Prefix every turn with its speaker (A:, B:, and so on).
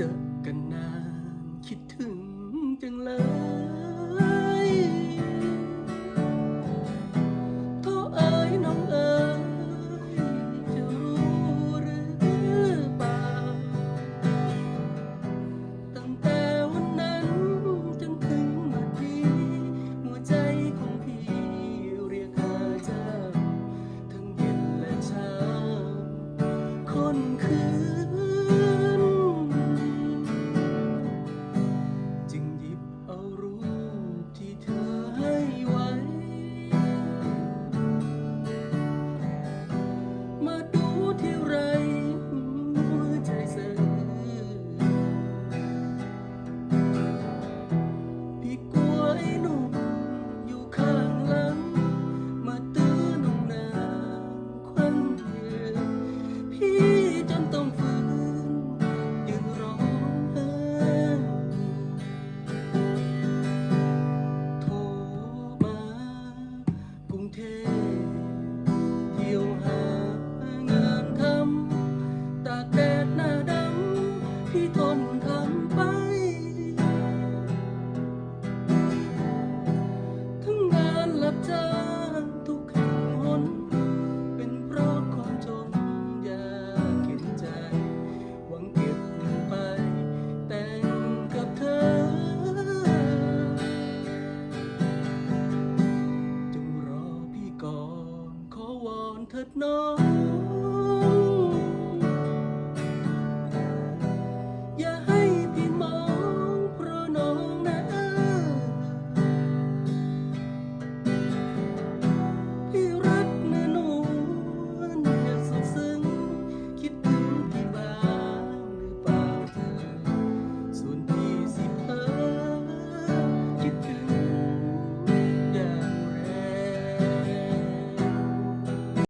A: Eita! เทเที่ยวหางานทำตาแดดหน้าดำพี่ทนทำ thật nó